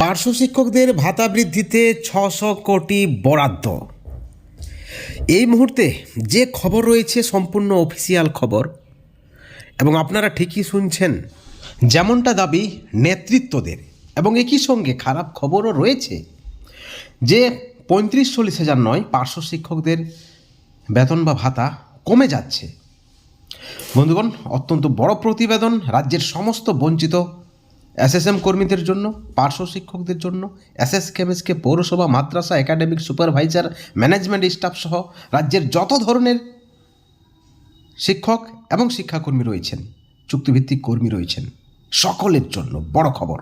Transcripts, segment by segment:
পার্শ্ব শিক্ষকদের ভাতা বৃদ্ধিতে ছশো কোটি বরাদ্দ। এই মুহূর্তে যে খবর রয়েছে সম্পূর্ণ অফিসিয়াল খবর, এবং আপনারা ঠিকই শুনছেন যেমনটা দাবি নেতৃত্বদের, এবং একই সঙ্গে খারাপ খবরও রয়েছে যে পঁয়ত্রিশ চল্লিশ হাজার নয় পার্শ্ব শিক্ষকদের বেতন বা ভাতা কমে যাচ্ছে। বন্ধুগণ, অত্যন্ত বড় প্রতিবেদন, রাজ্যের সমস্ত বঞ্চিত এসএসএম কর্মীদের জন্য, পার্শ্ব শিক্ষকদের জন্য এসএস কেমএসকে পৌরসভা, মাদ্রাসা, একাডেমিক সুপারভাইজার, ম্যানেজমেন্ট স্টাফ সহ রাজ্যের যত ধরনের শিক্ষক এবং শিক্ষাকর্মী রয়েছেন, চুক্তিভিত্তিক কর্মী রয়েছেন, সকলের জন্য বড় খবর।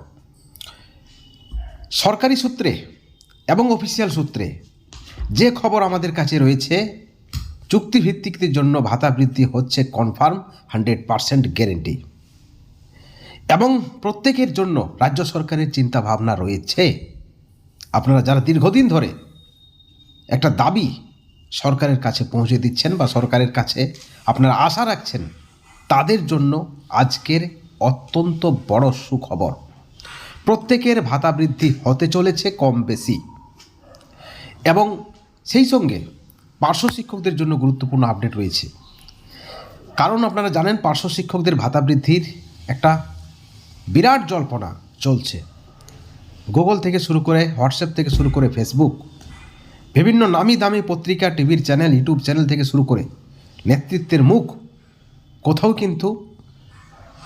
সরকারি সূত্রে এবং অফিসিয়াল সূত্রে যে খবর আমাদের কাছে রয়েছে, চুক্তিভিত্তিকদের জন্য ভাতা বৃদ্ধি হচ্ছে কনফার্ম হান্ড্রেড পারসেন্ট গ্যারেন্টি এবং প্রত্যেকের জন্য রাজ্য সরকারের চিন্তা ভাবনা রয়েছে। আপনারা যারা দীর্ঘদিন ধরে একটা দাবি সরকারের কাছে পৌঁছে দিচ্ছেন বা সরকারের কাছে আপনারা আশা রাখছেন, তাদের জন্য আজকের অত্যন্ত বড় সুখবর। প্রত্যেকের ভাতা বৃদ্ধি হতে চলেছে কম বেশি। এবং সেই সঙ্গে পার্শ্ব শিক্ষকদের জন্য গুরুত্বপূর্ণ আপডেট রয়েছে। কারণ আপনারা জানেন, পার্শ্ব শিক্ষকদের ভাতা বৃদ্ধির একটা বিরাট জল্পনা চলছে। গুগল থেকে শুরু করে হোয়াটসঅ্যাপ থেকে শুরু করে ফেসবুক বিভিন্ন নামি দামি পত্রিকা টিভির চ্যানেল ইউটিউব চ্যানেল থেকে শুরু করে নেতৃত্বের মুখ, কোথাও কিন্তু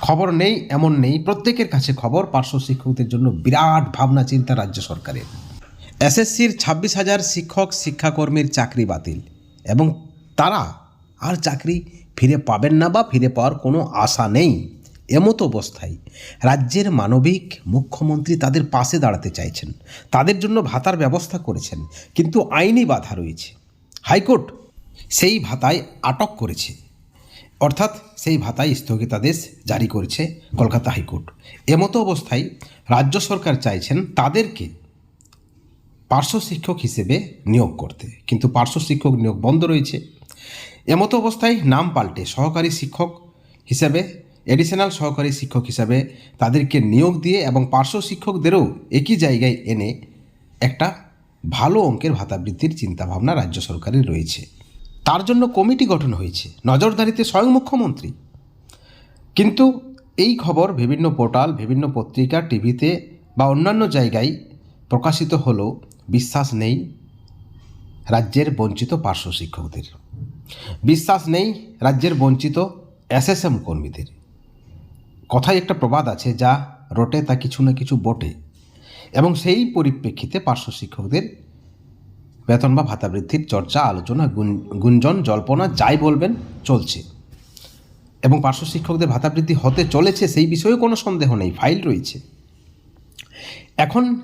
খবর নেই, এমন নেই। প্রত্যেকের কাছে খবর, পার্শ্ব শিক্ষকদের জন্য বিরাট ভাবনা, চিন্তা রাজ্য সরকারের। এসএসসির ছাব্বিশ হাজার শিক্ষক, শিক্ষাকর্মীর চাকরি বাতিল এবং তারা আর চাকরি ফিরে পাবেন না বা ফিরে পাওয়ার কোনো আশা নেই। এমতো অবস্থায় রাজ্যের মানবিক মুখ্যমন্ত্রী তাদের পাশে দাঁড়াতে চাইছেন। তাদের জন্য ভাতার ব্যবস্থা করেছেন, কিন্তু আইনি বাধা রয়েছে। হাইকোর্ট সেই ভাতায় আটক করেছে। অর্থাৎ সেই ভাতায় স্থগিতাদেশ জারি করেছে কলকাতা হাইকোর্ট। এমতো অবস্থায় রাজ্য সরকার চাইছেন তাদেরকে পার্শ্ব শিক্ষক হিসেবে নিয়োগ করতে। কিন্তু পার্শ্ব শিক্ষক নিয়োগ বন্ধ রয়েছে। এমতো অবস্থায় নাম পাল্টে সহকারী শিক্ষক হিসেবে এডিশনাল সহকারী শিক্ষক হিসাবে তাদেরকে নিয়োগ দিয়ে এবং পার্শ্ব শিক্ষকদেরও একই জায়গায় এনে একটা ভালো অঙ্কের ভাতা বৃদ্ধির চিন্তাভাবনা রাজ্য সরকারের রয়েছে। তার জন্য কমিটি গঠন হয়েছে, নজরদারিতে স্বয়ং মুখ্যমন্ত্রী। কিন্তু এই খবর বিভিন্ন পোর্টাল, বিভিন্ন পত্রিকা, টিভিতে বা অন্যান্য জায়গায় প্রকাশিত হলেও বিশ্বাস নেই রাজ্যের বঞ্চিত পার্শ্ব শিক্ষকদের। বিশ্বাস নেই রাজ্যের বঞ্চিত এসএসএম কর্মীদের। কথায় একটা প্রবাদ আছে, যা রটে তা কিছু না কিছু বটে। এবং সেই পরিপ্রেক্ষিতে পার্শ্ব শিক্ষকদের বেতন বা ভাতা বৃদ্ধির চর্চা, আলোচনা গুঞ্জন, জল্পনা যাই বলবেন, চলছে। এবং পার্শ্ব শিক্ষকদের ভাতা বৃদ্ধি হতে চলেছে, সেই বিষয়েও কোনো সন্দেহ নেই, ফাইল রয়েছে। এখন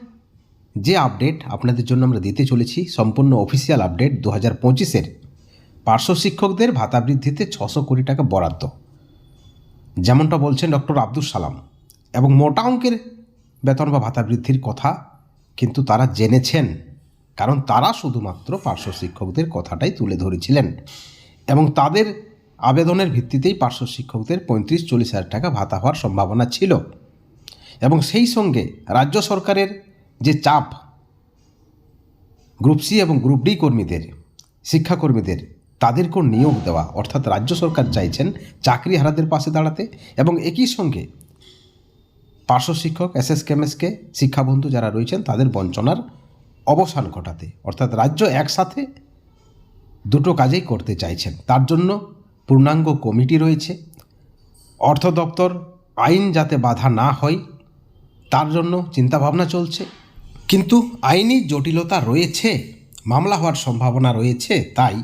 যে আপডেট আপনাদের জন্য আমরা দিতে চলেছি, সম্পূর্ণ অফিসিয়াল আপডেট দু হাজার পঁচিশের। পার্শ্ব শিক্ষকদের ভাতা বৃদ্ধিতে ছশো কোটি টাকা বরাদ্দ। যেমনটা বলছেন ডক্টর আব্দুল সালাম। এবং মোটা অঙ্কের বেতন বা ভাতা বৃদ্ধির কথা কিন্তু তারা জেনেছেন, কারণ তারা শুধুমাত্র পার্শ্ব শিক্ষকদের কথাটাই তুলে ধরেছিলেন। এবং তাদের আবেদনের ভিত্তিতেই পার্শ্ব শিক্ষকদের পঁয়ত্রিশ, চল্লিশ হাজার টাকা ভাতা হওয়ার সম্ভাবনা ছিল। এবং সেই সঙ্গে রাজ্য সরকারের যে চাপ, গ্রুপ সি এবং গ্রুপ ডি কর্মীদের, শিক্ষাকর্মীদের তাদেরকেও নিয়োগ দেওয়া, অর্থাৎ রাজ্য সরকার চাইছেন চাকরি হারাদের পাশে দাঁড়াতে এবং একই সঙ্গে পার্শ্ব শিক্ষক এস এস কেমএসকে, শিক্ষাবন্ধু যারা রয়েছেন তাদের বঞ্চনার অবসান ঘটাতে, অর্থাৎ রাজ্য একসাথে দুটো কাজেই করতে চাইছেন। তার জন্য পূর্ণাঙ্গ কমিটি রয়েছে। অর্থ দপ্তর, আইন যাতে বাধা না হয়, তার জন্য চিন্তাভাবনা চলছে। কিন্তু আইনি জটিলতা রয়েছে, মামলা হওয়ার সম্ভাবনা রয়েছে, তাই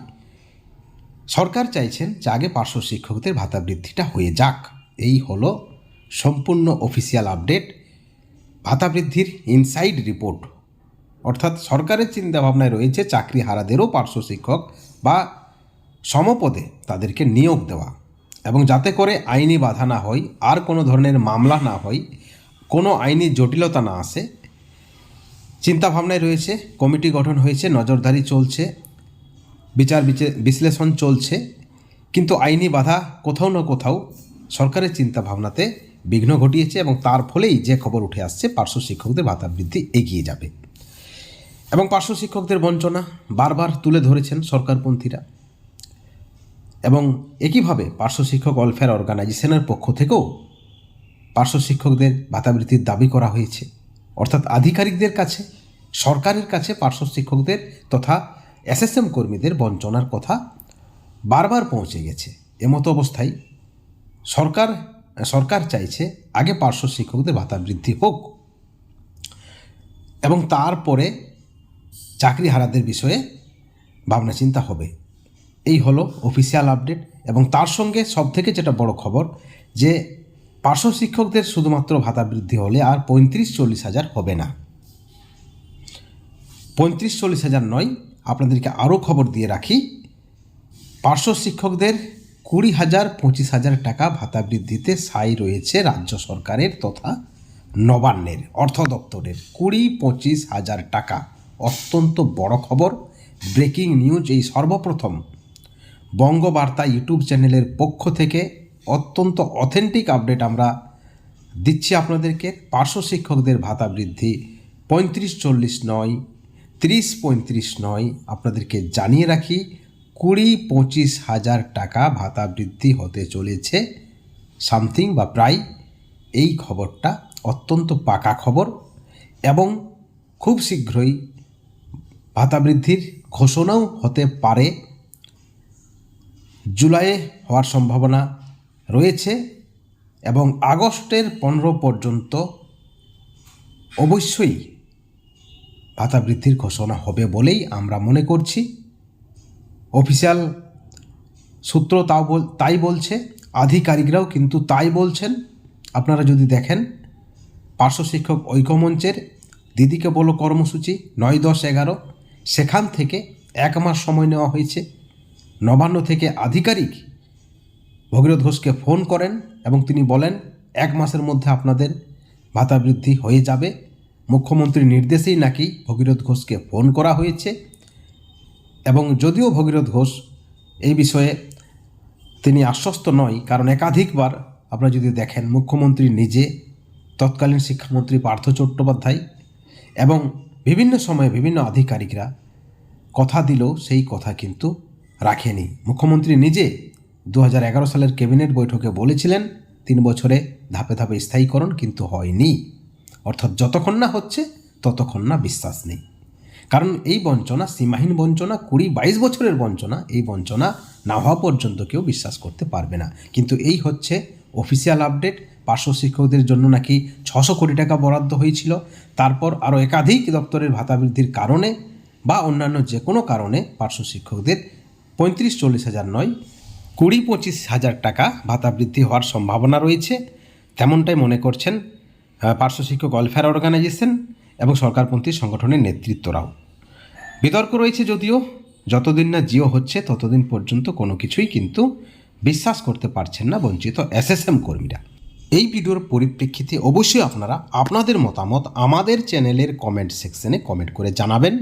সরকার চাইছেন যে আগে পার্শ্ব শিক্ষকদের ভাতা বৃদ্ধিটা হয়ে যাক। এই হলো সম্পূর্ণ অফিসিয়াল আপডেট ভাতা বৃদ্ধির ইনসাইড রিপোর্ট অর্থাৎ সরকারের চিন্তাভাবনায় রয়েছে চাকরি হারাদেরও পার্শ্ব শিক্ষক বা সমপদে তাদেরকে নিয়োগ দেওয়া। এবং যাতে করে আইনি বাধা না হয়, আর কোনো ধরনের মামলা না হয়, কোনো আইনি জটিলতা না আসে, চিন্তাভাবনায় রয়েছে, কমিটি গঠন হয়েছে, নজরদারি চলছে বিচার বিচে- বিশ্লেষণ চলছে। কিন্তু আইনি বাধা কোথাও না কোথাও সরকারের চিন্তাভাবনাতে বিঘ্ন ঘটিয়েছে এবং তার ফলেই যে খবর উঠে আসছে, পার্শ্ব শিক্ষকদের ভাতা বৃদ্ধি এগিয়ে যাবে। এবং পার্শ্ব শিক্ষকদের বঞ্চনা বারবার তুলে ধরেছেন সরকারপন্থীরা। এবং একইভাবে পার্শ্ব শিক্ষক ওয়েলফেয়ার অর্গানাইজেশনের পক্ষ থেকেও পার্শ্ব শিক্ষকদের ভাতাবৃত্তির দাবি করা হয়েছে। অর্থাৎ আধিকারিকদের কাছে, সরকারের কাছে পার্শ্ব শিক্ষকদের তথা এসএসএম কর্মীদের বঞ্চনার কথা বারবার পৌঁছে গেছে। এমতো অবস্থায় সরকার সরকার চাইছে আগে পার্শ্ব শিক্ষকদের ভাতা বৃদ্ধি হোক এবং তারপরে চাকরি হারাদের বিষয়ে ভাবনা চিন্তা হবে। এই হলো অফিসিয়াল আপডেট এবং তার সঙ্গে সবথেকে যেটা বড় খবর যে পার্শ্ব শিক্ষকদের শুধুমাত্র ভাতা বৃদ্ধি হলে আর পঁয়ত্রিশ চল্লিশ হাজার হবে না। পঁয়ত্রিশ চল্লিশ হাজার নয় আপনাদেরকে আরও খবর দিয়ে রাখি, পার্শ্ব শিক্ষকদের কুড়ি হাজার পঁচিশ হাজার টাকা ভাতা বৃদ্ধিতে সাই রয়েছে রাজ্য সরকারের তথা নবান্নের অর্থ দপ্তরের। কুড়ি পঁচিশ হাজার টাকা, অত্যন্ত বড় খবর। ব্রেকিং নিউজ এই সর্বপ্রথম। বঙ্গবার্তা ইউটিউব চ্যানেলের পক্ষ থেকে অত্যন্ত অথেন্টিক আপডেট আমরা দিচ্ছি আপনাদেরকে। পার্শ্ব শিক্ষকদের ভাতা বৃদ্ধি পঁয়ত্রিশ চল্লিশ নয় তিরিশ পঁয়ত্রিশ নয় আপনাদেরকে জানিয়ে রাখি, কুড়ি পঁচিশ হাজার টাকা ভাতা বৃদ্ধি হতে চলেছে। সামথিং বা প্রায় এই খবরটা অত্যন্ত পাকা খবর এবং খুব শীঘ্রই ভাতা বৃদ্ধির ঘোষণাও হতে পারে। জুলাইয়ে হওয়ার সম্ভাবনা রয়েছে এবং আগস্টের পনেরো পর্যন্ত অবশ্যই ভাতা বৃদ্ধির ঘোষণা হবে বলেই আমরা মনে করছি। অফিসিয়াল সূত্র তাও তাই বলছে, আধিকারিকরাও কিন্তু তাই বলছেন। আপনারা যদি দেখেন, পার্শ্ব শিক্ষক ঐক্যমঞ্চের দিদিকে বলো কর্মসূচি, নয় দশ এগারো, সেখান থেকে এক মাস সময় নেওয়া হয়েছে। নবান্ন থেকে আধিকারিক ভগীরথ ঘোষকে ফোন করেন এবং তিনি বলেন, এক মাসের মধ্যে আপনাদের ভাতা বৃদ্ধি হয়ে যাবে। মুখ্যমন্ত্রীর নির্দেশেই নাকি ভগীরথ ঘোষকে ফোন করা হয়েছে। এবং যদিও ভগীরথ ঘোষ এই বিষয়ে তিনি আশ্বস্ত নয়, কারণ একাধিকবার আপনারা যদি দেখেন মুখ্যমন্ত্রী নিজে, তৎকালীন শিক্ষামন্ত্রী পার্থ চট্টোপাধ্যায় এবং বিভিন্ন সময়ে বিভিন্ন আধিকারিকরা কথা দিলেও সেই কথা কিন্তু রাখেনি। মুখ্যমন্ত্রী নিজে দু হাজার এগারো সালের ক্যাবিনেট বৈঠকে বলেছিলেন, তিন বছরে ধাপে ধাপে স্থায়ীকরণ কিন্তু হয়নি। অর্থাৎ যতক্ষণ না হচ্ছে, ততক্ষণ না বিশ্বাস নেই। কারণ এই বঞ্চনা, সীমাহীন বঞ্চনা, কুড়ি বাইশ বছরের বঞ্চনা, এই বঞ্চনা না হওয়া পর্যন্ত কেউ বিশ্বাস করতে পারবে না। কিন্তু এই হচ্ছে অফিসিয়াল আপডেট পার্শ্ব শিক্ষকদের জন্য নাকি ছশো কোটি টাকা বরাদ্দ হয়েছিল। তারপর আরও একাধিক দপ্তরের ভাতা বৃদ্ধির কারণে বা অন্যান্য যে কোনো কারণে পার্শ্ব শিক্ষকদের পঁয়ত্রিশ চল্লিশ হাজার নয়, কুড়ি পঁচিশ হাজার টাকা ভাতা বৃদ্ধি হওয়ার সম্ভাবনা রয়েছে। তেমনটাই মনে করছেন পার্শ্ব শিক্ষক ওয়েলফেয়ার অর্গানাইজেশন এবং সরকারপন্থী সংগঠনের নেতৃত্বরাও। বিতর্ক রয়েছে যদিও, যতদিন না জিও হচ্ছে, ততদিন পর্যন্ত কোনো কিছুই কিন্তু বিশ্বাস করতে পারছেন না বঞ্চিত এসএসএম কর্মীরা। এই ভিডিওর পরিপ্রেক্ষিতে অবশ্যই আপনারা আপনাদের মতামত আমাদের চ্যানেলের কমেন্ট সেকশনে কমেন্ট করে জানাবেন।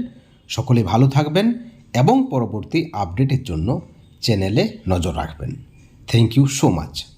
সকলে ভালো থাকবেন এবং পরবর্তী আপডেটের জন্য চ্যানেলে নজর রাখবেন। Thank you so much